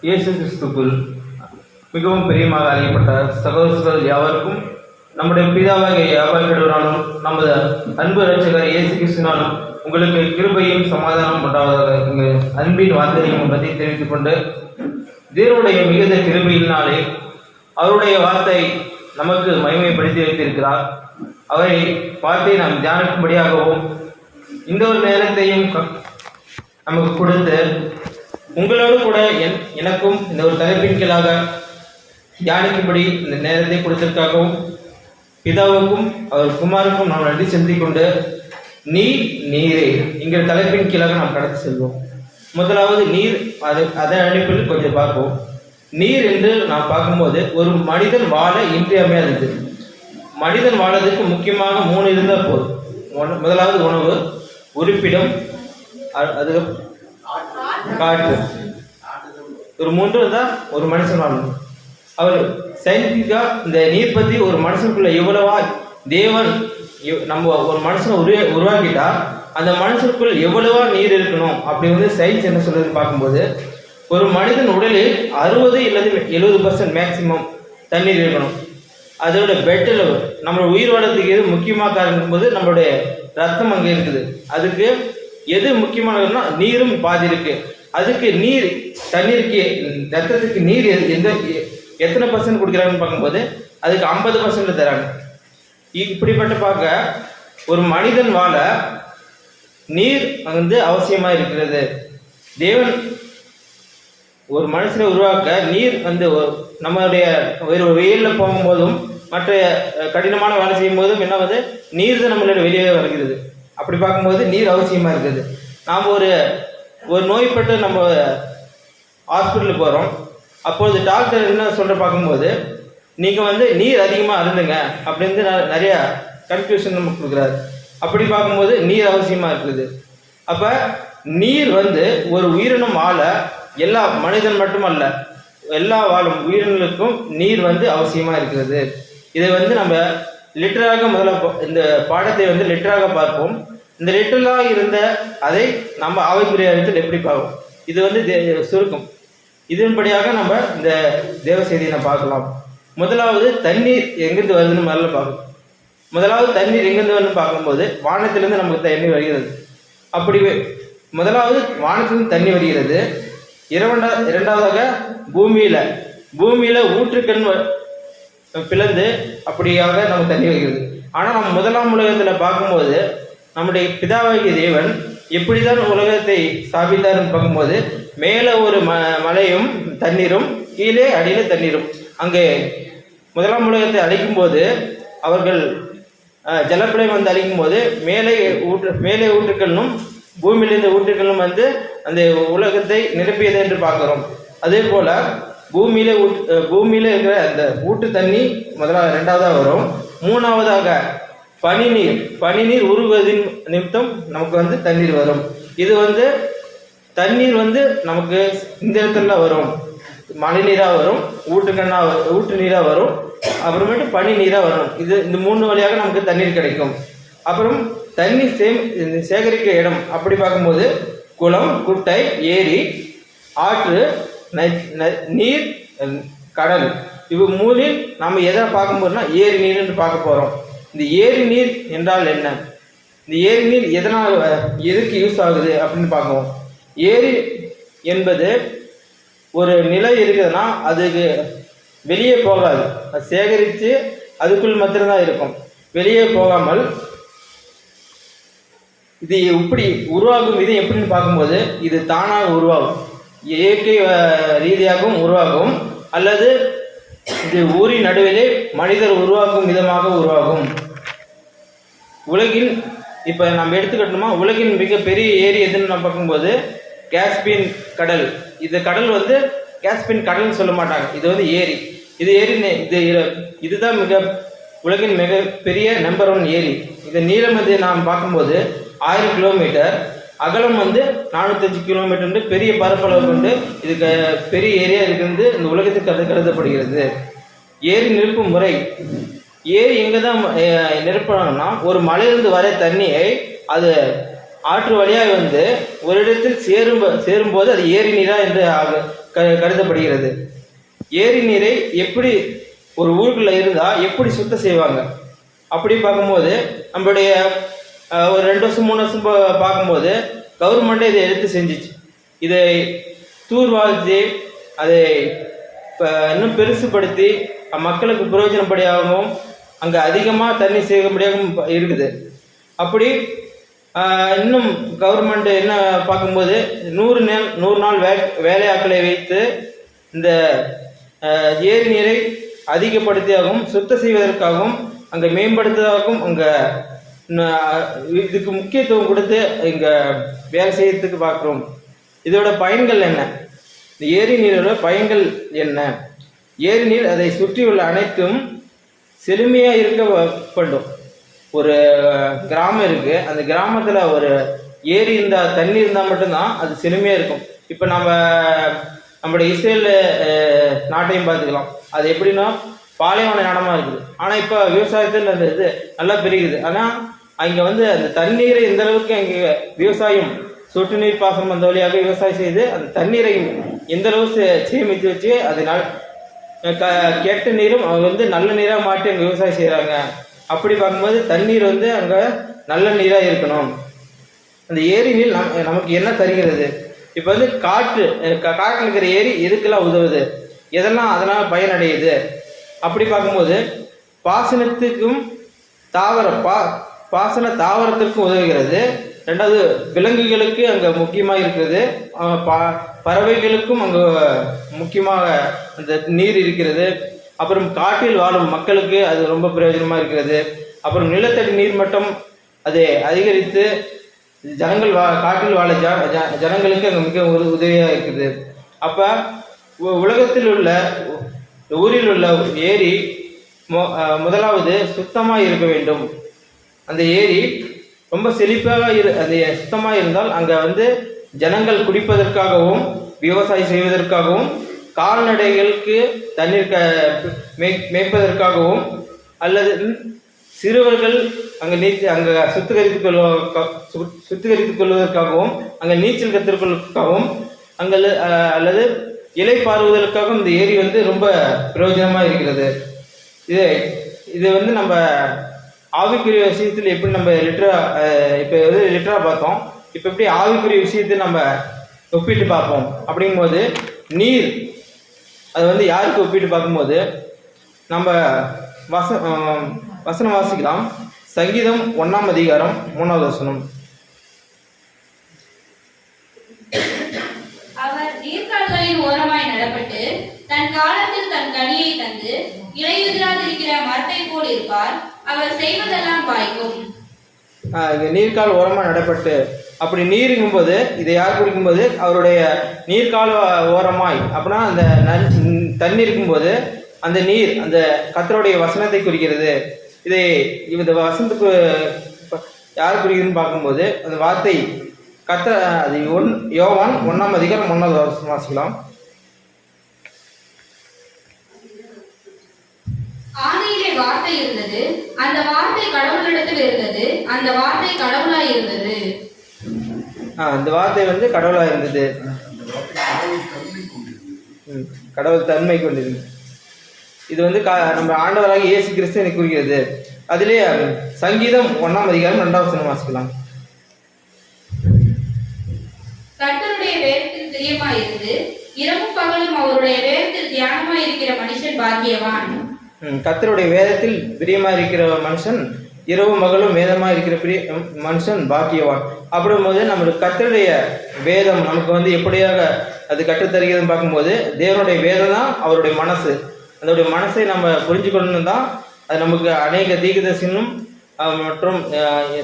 இயேசு கிறிஸ்துக்குள் மிகவும் பிரியமாக அறியப்பட்ட சகோதரர்கள் யாவருக்கும் நம்முடைய பிதாவாக யாவர் நமது அன்பு ரட்சகர் இயேசு கிறிஸ்துனாலும் உங்களுக்கு கிருபையும் சமாதானம் உண்டாவதாக எங்கள் அன்பின் வார்த்தையும் பற்றி தெரிவித்துக் கொண்டு தேவனுடைய மிகுந்த கிருபையினாலே அவருடைய வார்த்தை நமக்கு மகிமைப்படுத்தி வைத்திருக்கிறார். அவரை வார்த்தையை நாம் தியானிக்கும்படியாகவும் இந்த ஒரு நேரத்தையும் க- நமக்கு கொடுத்து உங்களோடு கூட என் எனக்கும் இந்த ஒரு தலைப்பின் கீழாக தியானிக்கும்படி இந்த நேரத்தை கொடுத்ததற்காகவும் பிதாவுக்கும் அவர் குமாருக்கும் நாம் நன்றி செலுத்திக் கொண்டு நீர் நீரே. என்கிற தலைப்பின் கீழாக நாம் கடந்து செல்வோம். முதலாவது நீர் அது அதன் அடிப்பில் கொஞ்சம் பார்ப்போம். நீர் என்று நாம் பார்க்கும்போது ஒரு மனிதன் வாழ இன்றியமையாதது மனிதன் வாழறதுக்கு முக்கியமாக மூணு இருந்தால் போதும். முதலாவது உணவு உறுப்பிடம் அது காற்று ஒரு மூன்று தான் ஒரு மனுஷன் வாழணும் அவர் சயின்டிஃபிக்கா இந்த நீர் பற்றி ஒரு மனுஷனுக்குள்ள எவ்வளவா தேவன் நம்ம ஒரு மனுஷனை உருவா உருவாக்கிட்டா அந்த மனுஷனுக்குள் எவ்வளவா நீர் இருக்கணும் அப்படி வந்து சயின்ஸ் என்ன சொல்றது பார்க்கும்போது ஒரு மனிதன் உடலில் அறுபது இல்லது எழுபது பர்சன்ட் மேக்சிமம் தண்ணீர் இருக்கணும். அதோட பெட்டில் நம்ம உயிர் வாழறதுக்கு எது முக்கியமாக காரணம் போது நம்மளுடைய ரத்தம் அங்கே இருக்குது. அதுக்கு எது முக்கியமானதுன்னா நீரும் பாதி இருக்கு. அதுக்கு நீர் தண்ணீருக்கு ரத்தத்துக்கு நீர் எது- எந்த எத்தனை பர்சன்ட் கொடுக்குறாங்கன்னு பார்க்கும்போது அதுக்கு ஐம்பது பர்சன்ட் தராங்க. இப்படிப்பட்ட பார்க்க ஒரு மனிதன் வாழ நீர் வந்து அவசியமாக இருக்கிறது. தேவன் ஒரு மனுஷனை உருவாக்க நீர் வந்து நம்மளுடைய ஒரு வெயிலில் போகும்போதும் மற்ற கடினமான வேலை செய்யும் போதும் என்ன வந்து நீர் தான் நம்மளோட வெளியே வருகிறது. அப்படி பார்க்கும்போது நீர் அவசியமாக இருக்குது. நாம் ஒரு ஒரு நோய்பட்டு நம்ம ஹாஸ்பிட்டலுக்கு போகிறோம் அப்பொழுது டாக்டர் என்ன சொல்கிற பார்க்கும்போது நீங்கள் வந்து நீர் அதிகமாக அருந்துங்க அப்படின்னு ந- நிறைய கன்ஃபியூஷன் நமக்கு கொடுக்குறாரு. அப்படி பார்க்கும்போது நீர் அவசியமாக இருக்குது. அப்போ நீர் வந்து ஒரு உயிரினம் ஆள எல்லா மனிதன் மட்டுமல்ல எல்லா வாழும் உயிரினங்களுக்கும் நீர் வந்து அவசியமாக இருக்கிறது. இதை வந்து நம்ம லிட்டராக முதல்ல இந்த பாடத்தை வந்து லிட்டராக பார்ப்போம். இந்த லிட்டிலாக இருந்த அதை நம்ம ஆவிக்குரிய இடத்தில் எப்படி பார்ப்போம்? இது வந்து தே- சுருக்கம். இதன்படியாக நம்ம இந்த தேவ செய்தியை பார்க்கலாம். முதலாவது தண்ணீர் எங்கிருந்து வருதுன்னு முதல்ல பார்க்கணும். முதலாவது தண்ணீர் எங்கிருந்து வருதுன்னு பார்க்கும்போது வானத்திலிருந்து நமக்கு தண்ணீர் வருகிறது. அப்படி முதலாவது வானத்திலிருந்து தண்ணி வருகிறது. இரண்டா இரண்டாவதாக பூமியில் பூமியில் ஊற்றுக்கண் வ- பிளந்து அப்படியாக நமக்கு தண்ணி வருகிறது. ஆனால் நம்ம முதலாம் உலகத்தில் பார்க்கும்போது நம்முடைய பிதாவாகிய தேவன் எப்படிதான் உலகத்தை ஸ்தாபித்தார்னு பார்க்கும்போது மேலே ஒரு ம மலையும் தண்ணீரும் கீழே அடியில் தண்ணீரும். அங்கே முதலாம் உலகத்தை அழிக்கும் போது அவர்கள் அஹ், ஜலப்பிரளயம் வந்து அழிக்கும் போது மேலே ஊற்று மேலே ஊற்றுக்கல்லும் பூமியிலிருந்து ஊற்றுக்களும் வந்து அந்த உலகத்தை நிரப்பியது என்று பார்க்குறோம். அதே போல் பூமியில ஊட் அஹ், பூமியில இருக்கிற அந்த ஊட்டு தண்ணி முதலாவது ரெண்டாவதாக வரும். மூணாவதாக பனிநீர் பனிநீர் உருவதின் நிமித்தம் நமக்கு வந்து தண்ணீர் வரும். இது வந்து தண்ணீர் வந்து நமக்கு இந்த இடத்துல வரும். மழை நீராக வரும் ஊட்டுக்கண்ணா ஊட்டு நீராக வரும் அப்புறமேட்டு பனி நீராக வரும். இது இந்த மூணு வழியாக நமக்கு தண்ணீர் கிடைக்கும். அப்புறம் தண்ணீர் சேம் இந்த சேகரிக்க இடம் அப்படி பார்க்கும்போது குளம் குட்டை ஏரி ஆற்று ந- நீர் கடல். இவ் மூலில் நம்ம எதை பார்க்கும்போதுனா ஏரி நீர்னு பார்க்க போகிறோம் இந்த ஏரி நீர் என்றால் என்ன? இந்த ஏரி நீர் எதனால் எதுக்கு யூஸ் ஆகுது அப்படின்னு பார்க்குவோம் ஏரி என்பது ஒரு நிலை இருக்குதுன்னா அதுக்கு வெளியே போகாது. அது சேகரித்து அதுக்குள் மட்டும்தான் இருக்கும். வெளியே போகாமல் இது எப்படி உருவாகும் இது எப்படின்னு பார்க்கும்போது இது தானாக உருவாகும். இயற்கை ரீதியாகவும் உருவாகும். அல்லது இது ஊரின் நடுவிலே மனிதர் உருவாக்கும் விதமாக உருவாகும். உலகின் இப்போ நம்ம எடுத்துக்கிட்டோமா? உலகின் மிகப்பெரிய ஏரி எதுன்னு நம்ம பார்க்கும்போது கேஸ்பின் கடல். இந்த கடல் வந்து கேஸ்பின் கடல்னு சொல்ல மாட்டாங்க. இது வந்து ஏரி. இது ஏரி இது இதுதான் மிக உலகின் மிகப்பெரிய நம்பர் ஒன் ஏரி. இது நீளம் வந்து நாம் பார்க்கும்போது ஆயிரம் கிலோமீட்டர் அகலம் வந்து நானூத்தஞ்சு கிலோமீட்டர் பெரிய பரப்பளவு கொண்டு இதுக்கு பெரிய ஏரியா இருக்கிறது இந்த உலகத்துக்கு கருது கருதப்படுகிறது. ஏரி நிரப்பும் முறை. ஏரி எங்கே தான் நிரப்புறாங்கன்னா ஒரு மலையிலிருந்து வர தண்ணியை அது ஆற்று வழியாக வந்து ஒரு இடத்தில் சேரும் சேரும்போது அது ஏரி நீரா என்று ஆக- கருதப்படுகிறது. ஏரி நீரை எப்படி ஒரு ஊருக்குள்ள இருந்தால் எப்படி சுத்தம் செய்வாங்க? அப்படி பார்க்கும்போது நம்மளுடைய ஒரு ரெண்டு வருஷம் மூணு வருஷம் பார்க்கும்போது கவர்மெண்ட்டே இதை எடுத்து செஞ்சிச்சு. இதை தூர்வாழ்த்து அதை இப்போ இன்னும் பெருசுப்படுத்தி மக்களுக்கு பிரயோஜனப்படியாகவும் அங்கே அதிகமாக தண்ணி சேர்க்கும்படியாகவும் ப- இருக்குது. அப்படி இன்னும் கவர்மெண்ட் என்ன பார்க்கும்போது நூறு நாள் நூறு நாள் வே வேலையாட்களை வைத்து இந்த ஏரி நீரை அதிகப்படுத்தியாகவும் சுத்தம் செய்வதற்காகவும் அங்கே மேம்படுத்துவதாகவும் அங்கே இதுக்கு முக்கியத்துவம் கொடுத்து இங்கே வேலை செய்யறதுக்கு பார்க்குறோம். இதோட பயன்கள் என்ன? இந்த ஏரி நீரோட பயன்கள் என்ன? ஏரி நீர் அதை சுற்றியுள்ள அனைத்தும் செழுமையாக இருக்க ஒரு கிராமம் இருக்குது அந்த கிராமத்தில் ஒரு ஏரி இருந்தால் தண்ணி இருந்தால் மட்டும்தான் அது செழுமையாக இருக்கும். இப்போ நம்ம நம்மளுடைய இஸ்ரேல் நாட்டையும் பார்த்துக்கலாம். அது எப்படின்னா பாலைவன இடமா இருக்குது. ஆனால் இப்போ விவசாயத்தில் அந்த இது நல்லா பெருகுது. ஆனால் அங்கே வந்து அந்த தண்ணீரை எந்த அளவுக்கு அங்கே விவசாயம் சொட்டு நீர் பாசனம் அந்த வழியாக விவசாயம் செய்து அந்த தண்ணீரை எந்த அளவு சே- சேமித்து வச்சு அதனால் க- கெட்ட நீரும் அவங்க வந்து நல்ல நீராக மாற்றி அங்கே விவசாயம் செய்கிறாங்க அப்படி பார்க்கும்போது தண்ணீர் வந்து அங்கே நல்ல நீராக இருக்கணும். அந்த ஏரி நீர் நம் நமக்கு என்ன தருகிறது? இப்போ வந்து காற்று அஹ் இருக்கிற ஏரி எதுக்கெல்லாம் உதவுது? எதெல்லாம் அதனால் பயனடையுது? அப்படி பார்க்கும்போது பாசனத்துக்கும் தாவர பா பாசன தாவரத்திற்கும் உதவுகிறது. ரெண்டாவது விலங்குகளுக்கு அங்கே முக்கியமாக இருக்கிறது. பா பறவைகளுக்கும் அங்கே முக்கியமாக அந்த நீர் இருக்கிறது. அப்புறம் காட்டில் வாழும் மக்களுக்கு அது ரொம்ப பிரயோஜனமாக இருக்கிறது. அப்புறம் நிலத்தடி நீர் மட்டம் அதை அதிகரித்து ஜனங்கள் வா காட்டில் வாழ ஜ ஜனங்களுக்கு அங்கே மிக உதவியாக இருக்குது. அப்போ உலகத்தில் உள்ள ஊரில் உள்ள ஏரி மொ- முதலாவது சுத்தமாக இருக்க வேண்டும். அந்த ஏரி ரொம்ப செழிப்பாக இரு அந்த சுத்தமாக இருந்தால் அங்கே வந்து ஜனங்கள் குடிப்பதற்காகவும் விவசாயம் செய்வதற்காகவும் கால்நடைகளுக்கு தண்ணீர் க மே மேய்ப்பதற்காகவும் அல்லது சிறுவர்கள் அங்கே நீச்சல் அங்கே சுத்திகரித்துக் கொள்வ சுத்திகரித்துக் கொள்வதற்காகவும் அங்கே நீச்சல் கற்றுக்கொள்வதற்காகவும் அங்கே அல்லது இலை பாருவதற்காகவும் இந்த ஏரி வந்து ரொம்ப பிரயோஜனமாக இருக்கிறது. இது இது வந்து நம்ம ஆவிக்குரிய விஷயத்தில் எப்படி நம்ம லிட்டரா இப்போ வந்து லிட்டரா பார்த்தோம். இப்போ எப்படி ஆவிக்குரிய விஷயத்தை நம்ம ஒப்பிட்டு பார்ப்போம்? அப்படிங்கும்போது நீர் அது வந்து யாருக்கு ஒப்பிட்டு பார்க்கும்போது நம்ம வச வசனம் வாசிக்கலாம். சங்கீதம் ஒன்றாம் அதிகாரம் மூணாவது வசனம். அவர் நீர்க்கால்களின் ஓரமாய் தன் காலத்தில் தன் கனியை தந்து இலையுதிராதிருக்கிற மரத்தை போல் இருப்பார். அவர் செய்வதெல்லாம் வாய்க்கும். நீர்க்கால் ஓரமாக நடப்பட்டு அப்படி நீருங்கும்போது இதை யார் குடிக்கும்போது? அவருடைய நீர்க்கால் ஓரமாய். அப்படின்னா அந்த நன் தண்ணி இருக்கும்போது அந்த நீர் அந்த கத்தருடைய வசனத்தை குறிக்கிறது. இதை இந்த வசனத்துக்கு யார் குறிக்கிறதுன்னு பார்க்கும்போது அந்த வார்த்தை கத்த அது ஒன் யோவான் ஒன்றாம் அதிகாரம் ஒன்றாவது வசனம் வாசிக்கலாம். வார்த்தை இருந்தது. அந்த வார்த்தை கடவுளிடத்தில் இருந்தது. அந்த வார்த்தை கடவுளாய் இருந்தது. ஆ இந்த வார்த்தை வந்து கடவுளாக இருந்தது. கடவுள் தன்மை கொண்டிருந்தது இது வந்து நம்ம ஆண்டவராக இயேசு கிறிஸ்துவனை குறிக்கிறது அதிலே சங்கீதம் ஒன்றாம் அதிகாரம் ரெண்டாவது வசனம் வாசிக்கலாம். கர்த்தருடைய வேதத்தில் பிரியமாயிருந்து இரவும் பகலும் அவருடைய வேதத்தில் தியானமாய் இருக்கிற மனுஷன் பாக்கியவான். கத்தருடைய வேதத்தில் பிரியமாக இருக்கிற மனுஷன் இரவு மகளும் வேதமாக இருக்கிற பிரிய மனுஷன் பாக்கியவான். அப்படிங்கும்போது நம்மளுக்கு கத்தருடைய வேதம் நமக்கு வந்து எப்படியாக அது கற்றுத்தருகிறதுன்னு பார்க்கும்போது தேவனுடைய வேதம் தான் அவருடைய மனசு. அதோடைய மனசை நம்ம புரிஞ்சுக்கணும் தான் அது நமக்கு அநேக தீகதர்சனும் மற்றும்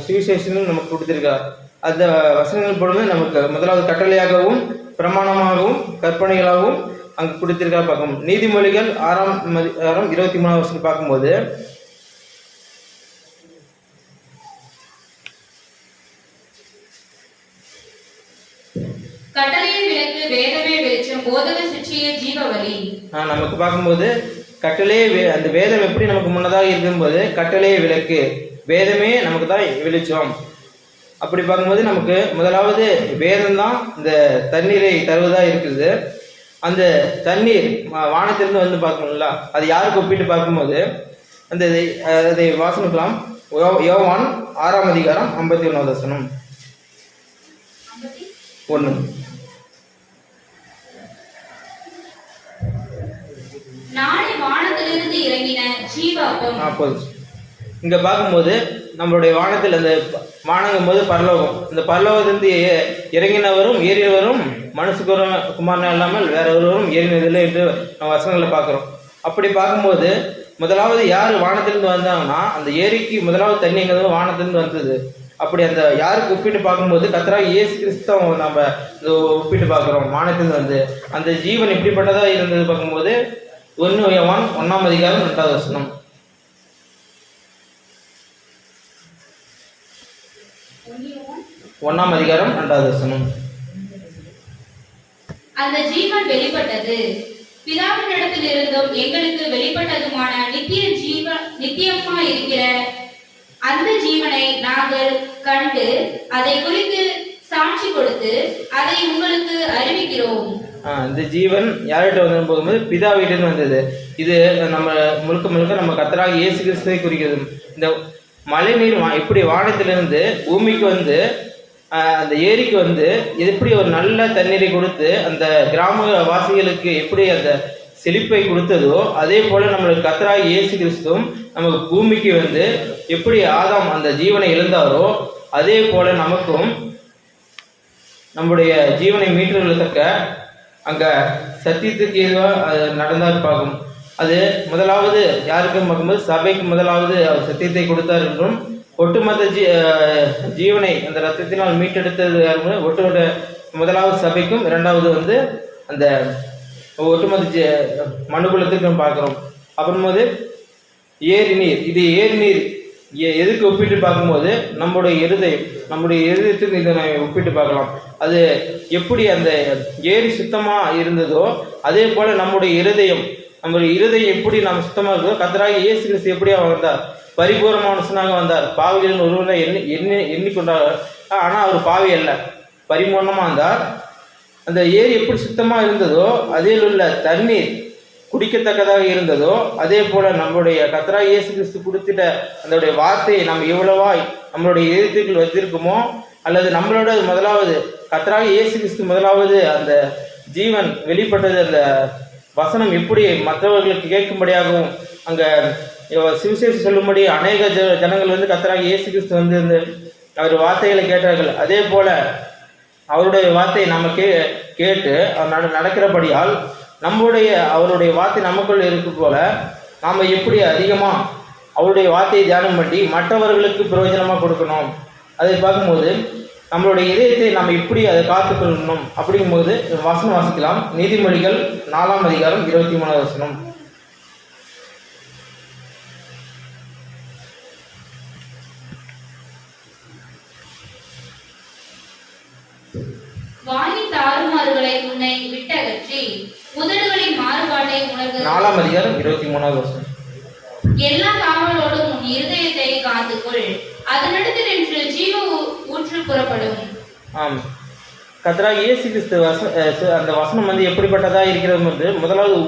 சுவிசேஷனும் நமக்கு கொடுத்திருக்கார் அந்த வசனங்கள் பொழுது நமக்கு முதலாவது கட்டளையாகவும் பிரமாணமாகவும் கற்பனைகளாகவும் அங்கு கொடுத்திருக்கார் பார்க்கும். நீதிமொழிகள் ஆறாம் ஆறாம் இருபத்தி மூணாம் வருஷம் பார்க்கும்போது கட்டளையை நமக்கு பார்க்கும்போது கட்டளே அந்த வேதம் எப்படி நமக்கு முன்னதாக இருக்கும்போது கட்டளே விளக்கு வேதமே நமக்கு தான் வெளிச்சம். அப்படி பார்க்கும்போது நமக்கு முதலாவது வேதம் தான் இந்த தண்ணீரை தருவதா இருக்குது அந்த தண்ணீர் வானத்திலிருந்து வந்து பார்க்கணும்ல? அது யாருக்கு ஒப்பிட்டு பார்க்கும்போது அந்த அதை வாசனிக்கலாம் யோவான் ஆறாம் அதிகாரம் ஐம்பத்தி ஒன்றாவது வசனம். ஒன்று நாளை வானத்திலிருந்து இறங்கின ஜீவ அப்பம் ஆ போதும் இங்கே பார்க்கும்போது நம்மளுடைய வானத்தில் அந்த வானங்கும் போது பரலோகம். இந்த பரலோகத்திலிருந்து இறங்கினவரும் ஏறியவரும் மனுஷகுரம் குமாரன் இல்லாமல் வேற ஒருவரும் ஏறினதில்லை என்று நம்ம வசனங்களை பார்க்குறோம். அப்படி பார்க்கும்போது முதலாவது யார் வானத்திலிருந்து வந்தாங்கன்னா அந்த ஏரிக்கு முதலாவது தண்ணி எங்கிறது வானத்திலிருந்து வந்தது. அப்படி அந்த யாருக்கு ஒப்பிட்டு பார்க்கும்போது கத்தராக இயேசு கிறிஸ்தவ நம்ம ஒப்பிட்டு பார்க்குறோம். வானத்திலிருந்து வந்து அந்த ஜீவன் எப்படிப்பட்டதா இருந்தது பார்க்கும்போது ஒன்று ஒன்றாம் அதிகாரம் ரெண்டாவது வசனம். ஒன்றாம் அதிகாரம் ரெண்டாவது வசனம். அந்த ஜீவன் வெளிப்பட்டது. பிதாவினிடத்தில் இருந்தும் எங்களுக்கு வெளிப்பட்டதுமான நித்திய ஜீவ நித்தியமா இருக்கிற அந்த ஜீவனை நாங்கள் கண்டு அதை குறித்து சாட்சி கொடுத்து அதை உங்களுக்கு அறிவிக்கிறோம். இந்த ஜீவன் யார்கிட்ட வந்து போகும்போது பிதா வீட்டிலிருந்து வந்தது. இது நம்ம முழுக்க முழுக்க நம்ம கத்தராக இயேசு கிறிஸ்துவை குறிக்கிறது. இந்த மழைநீர் வா- எப்படி வானத்திலிருந்து பூமிக்கு வந்து அந்த ஏரிக்கு வந்து எப்படி ஒரு நல்ல தண்ணீரை கொடுத்து அந்த கிராம வாசிகளுக்கு எப்படி அந்த செழிப்பை கொடுத்ததோ அதே போல நம்மளுக்கு கத்ரா இயேசு கிறிஸ்துவும் நமக்கு பூமிக்கு வந்து எப்படி ஆதாம் அந்த ஜீவனை இழந்தாரோ அதே போல நமக்கும் நம்முடைய ஜீவனை மீட்டெழுத்தக்க அங்க சத்தியத்துக்கு எதுவாக அது நடந்தார் பார்க்கும் அது முதலாவது யாருக்கு பார்க்கும்போது சபைக்கு முதலாவது அவர் சத்தியத்தை கொடுத்தார் என்றும் ஒட்டுமொத்த ஜீ ஜீவனை அந்த ரத்தத்தினால் மீட்டெடுத்தது ஒட்டுமொத்த முதலாவது சபைக்கும் இரண்டாவது வந்து அந்த ஒட்டுமொத்த மனுகுலத்துக்கு நம்ம பார்க்குறோம். அப்புறம்போது ஏரி நீர். இது ஏரி நீர் எ- எதுக்கு ஒப்பிட்டு பார்க்கும்போது நம்முடைய இருதயம் நம்முடைய இருதயத்துக்கு இதை நம்ம ஒப்பிட்டு பார்க்கலாம். அது எப்படி அந்த ஏரி சுத்தமாக இருந்ததோ அதே போல் நம்முடைய இருதயம் நம்முடைய இருதயம் எப்படி நம்ம சுத்தமாக இருக்கோ கத்தராக இயேசு கிறிஸ்து எப்படி வளர்ந்தார்? பரிபூர்ண மனுஷனாக வந்தார். பாவிகளின் ஒருவரை எண்ணி எண்ணி எண்ணிக்கொண்டார். ஆனால் அவர் பாவி அல்ல. பரிபூர்ணமாக வந்தார். அந்த ஏரி எப்படி சுத்தமாக இருந்ததோ அதில் உள்ள தண்ணீர் குடிக்கத்தக்கதாக இருந்ததோ அதே போல நம்மளுடைய கத்ரா இயேசு கிறிஸ்து கொடுத்துட்ட அதனுடைய வார்த்தையை நம்ம எவ்வளவாய் நம்மளுடைய எழுத்துக்கள் வைத்திருக்குமோ அல்லது நம்மளோட முதலாவது கத்ரா இயேசு கிறிஸ்து முதலாவது அந்த ஜீவன் வெளிப்பட்டது அந்த வசனம் எப்படி மற்றவர்களுக்கு கேட்கும்படியாகவும் அங்கே இவ- சொல்லும்படி அநேக ஜ ஜனங்கள் வந்து கத்தராக இயேசு கிறிஸ்து வந்து அவர் வார்த்தைகளை கேட்டார்கள். அதே போல அவருடைய வார்த்தையை நம்ம கே கேட்டு அவர் நட நடக்கிறபடியால் நம்முடைய அவருடைய வார்த்தை நமக்குள் இருக்கு போல நாம் எப்படி அதிகமாக அவருடைய வார்த்தையை தியானம் பண்ணி மற்றவர்களுக்கு பிரயோஜனமாக கொடுக்கணும்? அதை பார்க்கும்போது நம்மளுடைய இதயத்தை நம்ம எப்படி அதை காத்துக்கொள்ளணும் அப்படிங்கும்போது வசனம் வாசிக்கலாம். நீதிமொழிகள் நாலாம் அதிகாரம் இருபத்தி மூணாவது வசனம். வாயின் தாறுமாறுகளை உன்னை விட்டகற்றி உதடுகளின் மாறுபாட்டை உணர்ந்து நாலாம் அதிகாரம் இருபத்தி மூணாவது வசனம். எல்லா காவலோடும் உன் இருதயத்தை காத்துக்கொள். அதனிடத்தில் என்று ஜீவ ஊற்று புறப்படும். ஆம். கத்ரா இயேசு கிறிஸ்து வச அந்த வசனம் வந்து எப்படிப்பட்டதா இருக்கிறது வந்து முதலாவது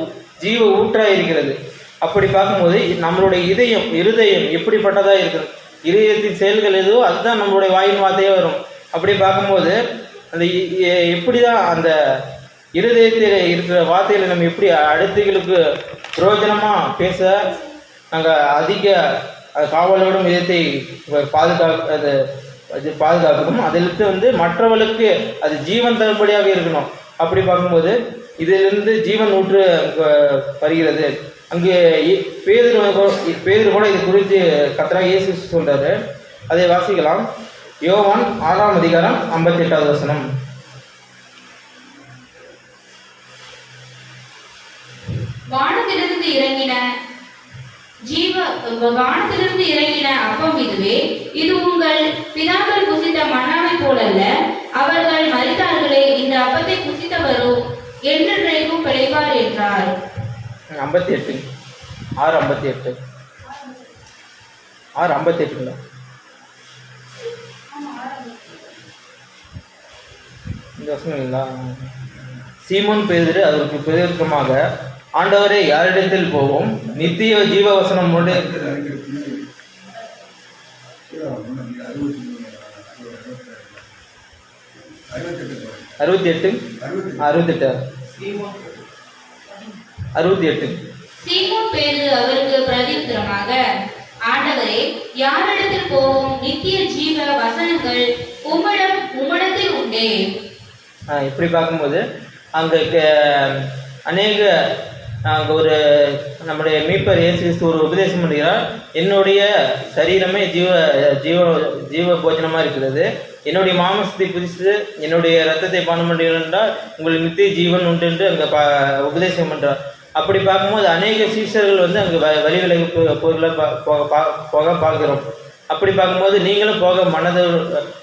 ஜீவ ஊற்றா இருக்கிறது. அப்படி பார்க்கும்போது நம்மளுடைய இதயம் இருதயம் எப்படிப்பட்டதா இருக்கிறது? இதயத்தின் செயல்கள் எதுவோ அதுதான் நம்மளுடைய வாயின் வார்த்தையே வரும். அப்படி பார்க்கும்போது அந்த எப்படி தான் அந்த இருதயத்தில் இருக்கிற வார்த்தைகளை நம்ம எப்படி அடுத்தவர்களுக்கு பிரயோஜனமாக பேச நாங்கள் அதிக காவலோடும் இதயத்தை பாதுகாக்க அது அது பாதுகாக்கணும் அதிலிருந்து வந்து மற்றவர்களுக்கு அது ஜீவன் தரும்படியாக இருக்கணும். அப்படி பார்க்கும்போது இதிலிருந்து ஜீவன் ஊற்று வருகிறது. அங்கு இ- பேதர் கூட- இது குறித்து கத்தரா இயேசு சொல்கிறாரு அதை வாசிக்கலாம். யோவான் ஆறாம் அதிகாரம் ஐம்பத்தி எட்டாவது வசனம். வானத்திலிருந்து இறங்கின ஜீவ வானத்திலிருந்து இறங்கின அப்பம் இதுவே இது உங்கள் பிதாக்கள் புசித்த மன்னாவை போலல்ல அவர்கள் மறித்தார்களே இந்த அப்பத்தை புசித்தவரோ என்றென்றைக்கும் பிழைப்பார் என்றார். ஐம்பத்தி எட்டு ஆறு ஐம்பத்தி எட்டு ஆறு ஐம்பத்தி எட்டுங்களா இந்த வசனம் வசனங்களா சீமோன் பேதிரு அதற்கு பிரதிருத்தமாக ஆண்டவரே யாரிடத்தில் போவோம்? நித்திய ஜீவ வசனம் உண்டு அறுபத்தி எட்டு அறுபத்தி எட்டு சீமோன் பேதுரு அவருக்கு பிரதியுத்தரமாக ஆண்டவரே யாரிடத்தில் போவோம் நித்திய ஜீவ வசனங்கள் உம்மிடம் உம்மிடத்தில் உண்டே. இப்படி பார்க்கும்போது அங்கே அநேக அங்கே ஒரு நம்முடைய மீட்பர் இயேசு கிறிஸ்து ஒரு உபதேசம் பண்ணுகிறார். என்னுடைய சரீரமே ஜீவ ஜீவ ஜீவ போஜனமாக இருக்கிறது. என்னுடைய மாமசத்தை புதித்து என்னுடைய ரத்தத்தை பானம் பண்ணுகிறீர்கள் என்றால் உங்களுக்கு நித்திய ஜீவன் உண்டு என்று அங்கே பா உபதேசம் பண்ணுறார் அப்படி பார்க்கும்போது அநேக சீஷர்கள் வந்து அங்கே வ வரி விலகி போ- போக பா- போக பார்க்குறோம். அப்படி பார்க்கும்போது நீங்களும் போக மனது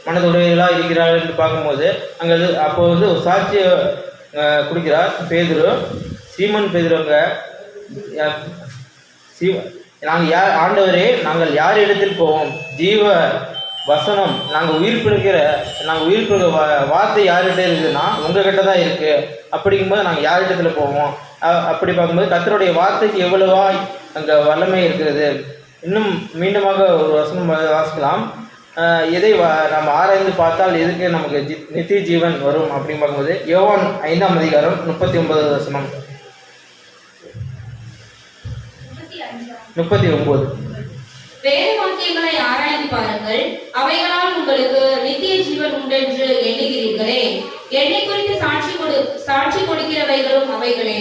மனதுடையவர்களாக இருக்கிறார்கள் என்று பார்க்கும்போது அங்கே அப்போ வந்து ஒரு சாட்சியை கொடுக்கிறார் பேதுரு. சீமன் பேதுருங்க சீ நாங்கள் யார் ஆண்டவரே நாங்கள் யார் இடத்தில் போவோம்? ஜீவ வசனம் நாங்கள் உயிர் பிழைக்கிற நாங்கள் உயிர் பிழைக்கிற வார்த்தை யார்கிட்ட இருக்குதுன்னா உங்ககிட்ட தான் இருக்குது அப்படிங்கும்போது நாங்கள் யார் இடத்துல போவோம்? அப்படி பார்க்கும்போது கத்தருடைய வார்த்தைக்கு எவ்வளவா அங்கே வல்லமை இருக்கிறது. இன்னும் மீண்டுமாக ஒரு வசனம் வாசிக்கலாம். எதை நம்ம ஆராய்ந்து பார்த்தால் எதுக்கு நமக்கு ஜி நித்திய ஜீவன் வரும் அப்படின்னு பார்க்கும்போது யோவான் ஐந்தாம் அதிகாரம் முப்பத்தி ஒன்பது வசனம். முப்பத்தி ஒன்பது. வேத வாக்கியங்களை ஆராய்ந்து பாருங்கள். அவைகளால் உங்களுக்கு நித்திய ஜீவன் உண்டென்று எண்ணுகிறீர்களே. என்னை குறித்து சாட்சி கொடு சாட்சி கொடுக்கிறவைகளும் அவைகளே.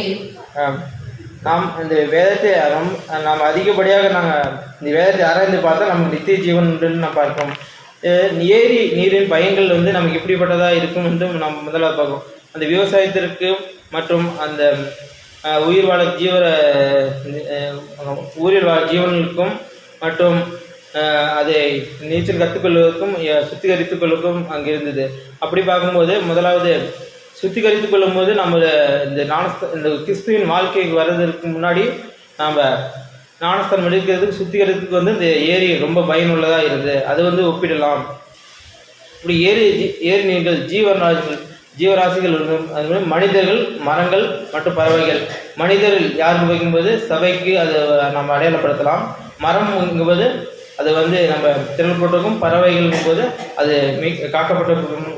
நாம் இந்த வேதத்தை நம் நாம் அதிகப்படியாக நாங்கள் இந்த வேதத்தை ஆராய்ந்து பார்த்தா நமக்கு நித்திய ஜீவன் உண்டுன்னு நம்ம பார்ப்போம். ஏரி நீரின் பயன்கள் வந்து நமக்கு எப்படிப்பட்டதாக இருக்கும் என்று நாம் முதலாவது பார்ப்போம். அந்த விவசாயத்திற்கு மற்றும் அந்த உயிர் வாழ ஜீவர உயிர் வாழ ஜீவனுக்கும் மற்றும் அதை நீச்சல் கற்றுக்கொள்வதற்கும் சுத்திகரித்து சுத்திகரித்துக் கொள்வதற்கும் அங்கே இருந்தது அப்படி பார்க்கும்போது முதலாவது சுத்திகரித்துக் கொள்ளும்போது நம்ம இந்த ஞானஸ்த இந்த கிறிஸ்துவின் வாழ்க்கைக்கு வர்றதற்கு முன்னாடி நாம் ஞானஸ்தானம் எடுக்கிறதுக்கு சுத்திகரித்துக்கு வந்து இந்த ஏரி ரொம்ப பயனுள்ளதாக இருந்தது. அது வந்து ஒப்பிடலாம். இப்படி ஏரி ஏரி நீர்கள் ஜீவராசிகள் ஜீவராசிகள் அது மாதிரி மனிதர்கள் மரங்கள் மற்றும் பறவைகள். மனிதர்கள் யார் வைக்கும்போது சபைக்கு அது நம்ம அடையாளப்படுத்தலாம். மரம்ங்கும்போது அது வந்து நம்ம திரள்பட்டிருக்கும் பறவைகள் போது அது மீ காக்கப்பட்டிருக்கும்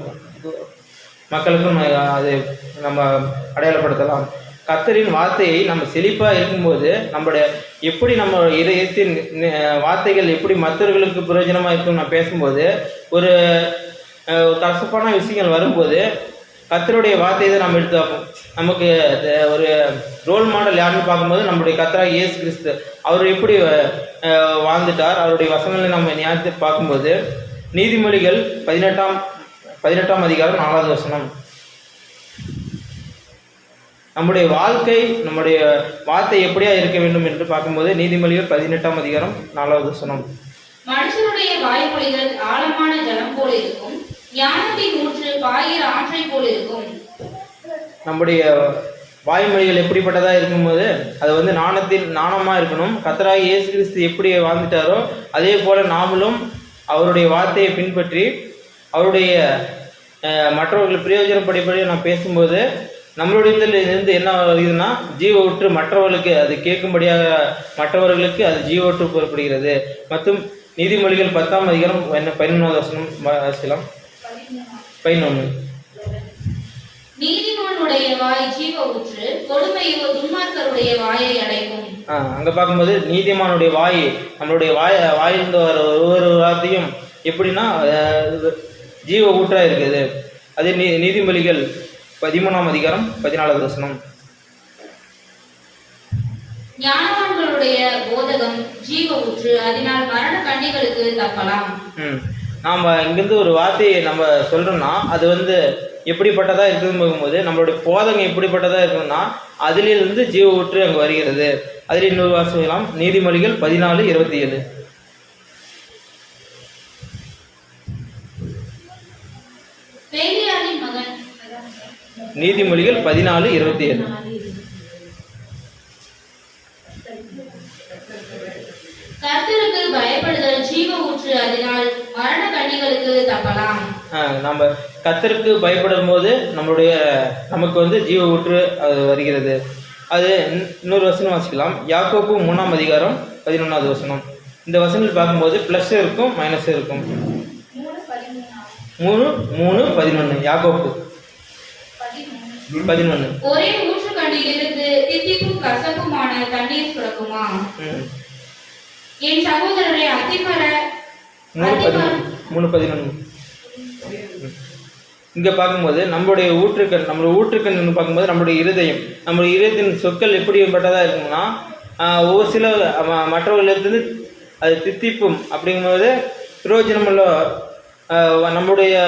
மக்களுக்கும் அது நம்ம அடையாளப்படுத்தலாம். கத்தரின் வார்த்தையை நம்ம செழிப்பாக இருக்கும்போது நம்மளுடைய எப்படி நம்ம இதயத்தின் வார்த்தைகள் எப்படி மற்றவர்களுக்கு பிரயோஜனமாக இருக்கும் நான் பேசும்போது ஒரு ஒரு கசப்பான விஷயங்கள் வரும்போது கத்தருடைய வார்த்தையை தான் நம்ம எடுத்து பார்ப்போம். நமக்கு ஒரு ரோல் மாடல் யாருன்னு பார்க்கும்போது நம்முடைய கத்தரா இயேசு கிறிஸ்து. அவர் எப்படி வாழ்ந்துட்டார் அவருடைய வசனங்களை நம்ம ஞாபகத்தை பார்க்கும்போது நீதிமொழிகள் பதினெட்டாம் பதினெட்டாம் அதிகாரம் நாலாவது வசனம். நம்முடைய வாழ்க்கை நம்முடைய வார்த்தை எப்படியா இருக்க வேண்டும் என்று பார்க்கும்போது நீதிமொழிகள் பதினெட்டாம் அதிகாரம் நாலாவது வசனம். மனுஷனுடைய வாய்மொழிகள் ஆழமான ஜலம் போல இருக்கும். ஞானத்தின் ஊற்று பாயிர ஆற்றை போல் இருக்கும். நம்முடைய வாய்மொழிகள் எப்படிப்பட்டதாக இருக்கும்போது அது வந்து நாணத்தில் நாணமாக இருக்கணும். கத்தராக இயேசு கிறிஸ்து எப்படி வாழ்ந்துட்டாரோ அதே போல் நாமளும் அவருடைய வார்த்தையை பின்பற்றி அவருடைய மற்றவர்கள் பிரயோஜனப்படிப்படி நான் பேசும்போது நம்மளுடைய இருந்து என்ன வருதுன்னா ஜீவ ஒற்று மற்றவர்களுக்கு அது கேட்கும்படியாக மற்றவர்களுக்கு அது ஜீவ ஒற்று கூறப்படுகிறது. மற்றும் நீதிமொழிகள் பத்தாம் அதிகாரம் என்ன- பதினொன்றாவது வசனம் வாசிக்கலாம் பதினொன்று நீதிமானுடைய வாய் ஜீவ ஊற்று கொடுமையோ துன்மார்க்கருடைய வாயை அடைக்கும். ஆ, அங்க பார்க்கும்போது நீதிமானுடைய வாய் நம்மளுடைய வாய் வாயிலிருந்து வர ஒவ்வொரு வார்த்தையும் எப்படின்னா ஜீவ ஊற்றா இருக்குது. அதே நீ நீதிமொழிகள் பதிமூணாம் அதிகாரம் பதினாலாவது வசனம். ஞானவான்களுடைய போதகம் ஜீவ ஊற்று அதனால் மரண கண்ணிகளுக்கு தப்பலாம். நாம் இங்கேருந்து ஒரு வார்த்தையை நம்ம சொல்கிறோம்னா அது வந்து எப்படிப்பட்டதாக இருக்குதுன்னு பார்க்கும்போது நம்மளுடைய போதகம் எப்படிப்பட்டதாக இருக்குதுன்னா அதிலிருந்து ஜீவ ஊற்று அங்கே வருகிறது. அதில் இன்னொரு வாசிக்கலாம் நீதிமொழிகள் பதினாலு இருபத்தி ஏழு நீதிமொழிகள் பதினாலு இருபத்தி ஏழு கர்த்தருக்கு பயப்படுதல் ஜீவ ஊற்று அதனால் மரண கண்ணிகளுக்கு தப்பலாம். நம்ம கத்தருக்கு பயப்படும் போது நம்மளுடைய நமக்கு வந்து ஜீவ ஊற்று அது வருகிறது. அது இன்- இன்னொரு வசனம் வாசிக்கலாம். யாக்கோப்பு மூணாம் அதிகாரம் பதினொன்றாவது வசனம். இந்த வசனத்தில் பார்க்கும்போது ப்ளஸ் இருக்கும் மைனஸ் இருக்கும். மூணு மூணு பதினொன்று யாக்கோப்பு பதினொன்று ஒரே ஊற்று கண்ணிலிருந்து தித்திப்பும் கசப்புமான தண்ணீர் சுரக்குமா. என் சகோதரரை அத்திமர மூணு பதினொன்று. இங்கே பார்க்கும்போது நம்மளுடைய ஊற்றுக்கண் நம்மளுடைய ஊற்றுக்கண் பார்க்கும்போது நம்மளுடைய இருதயம் நம்மளுடைய இருதயத்தின் சொற்கள் எப்படிப்பட்டதாக இருக்கும்னா ஒவ்வொரு சில மற்றவர்களிடத்திலிருந்து அது தித்திப்பும் அப்படிங்கும்போது பிரயோஜனமுள்ள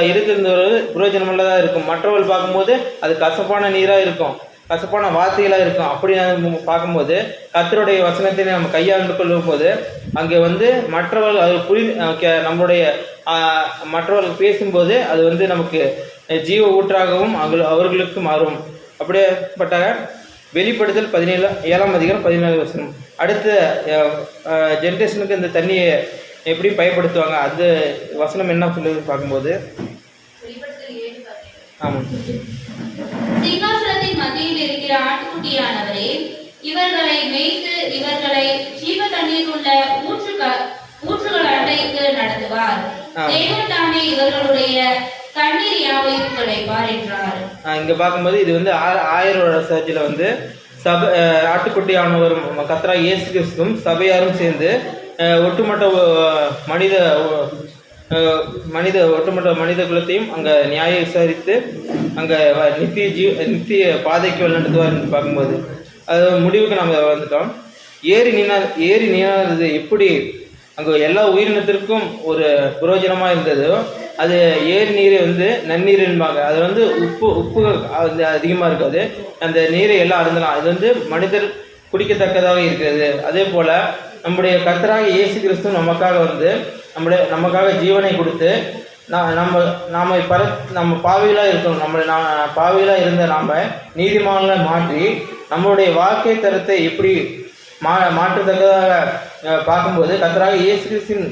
இருதயத்திலிருந்து ஒரு பிரயோஜனமுள்ளதாக இருக்கும். மற்றவர்கள் பார்க்கும்போது அது கசப்பான நீராக இருக்கும். கசப்பான வார்த்தைகளாக இருக்கும். அப்படி நம்ம பார்க்கும்போது கர்த்தருடைய வசனத்தை நம்ம கையாண்டு கொள்ளும் போது அங்கே வந்து மற்றவர்கள் அது புரி நம்மளுடைய மற்றவர்கள் பேசும்போது அது வந்து நமக்கு ஜீவ ஊற்றாகவும் அவர்கள் அவர்களுக்கு மாறும். அப்படியேப்பட்ட வெளிப்படுத்தல் பதினேழு ஏழாம் அதிகாரம் பதினேழு வசனம். அடுத்த ஜென்ரேஷனுக்கு இந்த தண்ணியை எப்படி பயன்படுத்துவாங்க? அந்த வசனம் என்ன சொல்லுது பார்க்கும்போது ஆமாம் இருக்கிற ஆட்டுக்குட்டியானவரே இவர்களை மேய்த்து இவர்களை ஜீவ தண்ணீர் உள்ள ஊற்று ஊற்றுகள் அண்டைக்கு நடத்துவார். தேவன் தாமே இவர்களுடைய கண்ணீர் யாவையும் துடைப்பார் என்றார் இங்கே பார்க்கும்போது இது வந்து ஆ ஆயிரோட சர்ச்சில் வந்து சப அஹ், ஆட்டுக்குட்டியானவரும் கத்ரா இயேசு கிறிஸ்துவும் சபையாரும் சேர்ந்து ஒட்டுமொத்த மனித மனித ஒட்டுமொத்த மனித குலத்தையும் அங்கே நியாய விசாரித்து அங்கே நித்திய ஜீ நித்திய பாதைக்கு வழிநடத்துவார் என்று பார்க்கும்போது அது முடிவுக்கு நாம் வந்துட்டோம். ஏரி நீனா ஏரி நீனானது எப்படி அங்கே எல்லா உயிரினத்திற்கும் ஒரு புரோஜனமாக இருந்ததோ அது ஏரி நீரை வந்து நன்னீர் என்பாங்க. அது வந்து உப்பு உப்பு வந்து அதிகமாக இருக்காது. அந்த நீரை எல்லாம் அருந்தலாம். அது வந்து மனிதர் குடிக்கத்தக்கதாக இருக்கிறது. அதே போல் நம்முடைய கர்த்தராக இயேசு கிறிஸ்து நமக்காக வந்து நம்முடைய நமக்காக ஜீவனை கொடுத்து நான் நம்ம நாம் பர நம்ம பாவிகளாக இருக்கணும். நம்மளை நான் பாவிகளாக இருந்த நாம் நீதிமான்களை மாற்றி நம்மளுடைய வாழ்க்கை தரத்தை எப்படி மா மாற்றத்தக்கதாக பார்க்கும்போது கத்தராக இயேசு கிறிஸ்தின்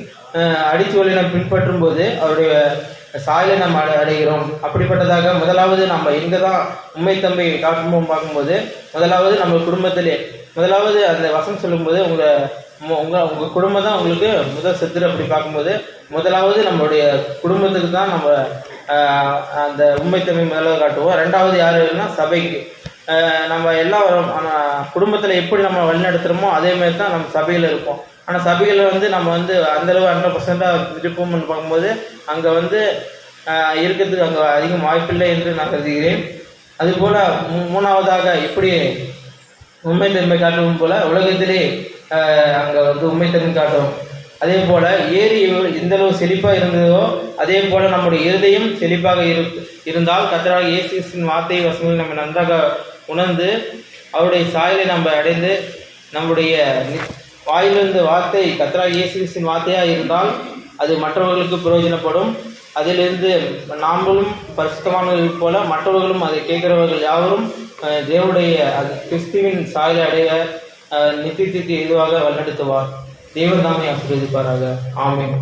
அடிச்சுவலை நாம் பின்பற்றும் போது அவருடைய சாயலை நம்ம அடை அடைகிறோம். அப்படிப்பட்டதாக முதலாவது நம்ம எங்கே தான் உண்மை தம்பி காட்டும்போது பார்க்கும்போது முதலாவது நம்ம குடும்பத்திலே முதலாவது அந்த வசம் சொல்லும்போது உங்களை உங்கள் உங்கள் குடும்பம் தான் உங்களுக்கு முதல் செத்துரு அப்படி பார்க்கும்போது முதலாவது நம்மளுடைய குடும்பத்துக்கு தான் நம்ம அந்த உண்மைத்தன்மை முதலாவது காட்டுவோம். ரெண்டாவது யாருன்னா சபைக்கு. நம்ம எல்லா குடும்பத்தில் எப்படி நம்ம வழிநடத்துகிறோமோ அதே மாதிரி தான் நம்ம சபையில் இருப்போம். ஆனால் சபையில் வந்து நம்ம வந்து அந்தளவு ஹண்ட்ரட் பர்சண்ட்டாக இருப்போம்னு பார்க்கும்போது அங்கே வந்து இருக்கிறதுக்கு அங்கே அதிகம் வாய்ப்பில்லை என்று நான் கருதுகிறேன். அதுபோல் மூணாவதாக எப்படி உண்மைத்தன்மை காட்டுவோம் போல் உலகத்திலே அங்கே வந்து உண்மைத்தன்மை காட்டும். அதே போல் ஏரி எந்த அளவு செழிப்பாக இருந்ததோ அதே போல் நம்முடைய இருதயம் செழிப்பாக இரு இருந்தால் கத்தராக இயேசுவின் வார்த்தை வசனங்களை நம்ம நன்றாக உணர்ந்து அவருடைய சாயலை நம்ம அடைந்து நம்முடைய வாயிலிருந்து வார்த்தை கத்ரா இயேசுவின் வார்த்தையாக இருந்தால் அது மற்றவர்களுக்கு பிரயோஜனப்படும். அதிலிருந்து நாமளும் பரிசுத்தமானவர்கள் போல மற்றவர்களும் அதை கேட்கிறவர்கள் யாவரும் தேவனுடைய அது கிறிஸ்துவின் சாயலை அடைய அஹ், நித்தியத்திற்கு இதுவாக வழிநடத்துவார். தேவன் தாமே ஆசீர்வதிப்பாராக. ஆமேன்.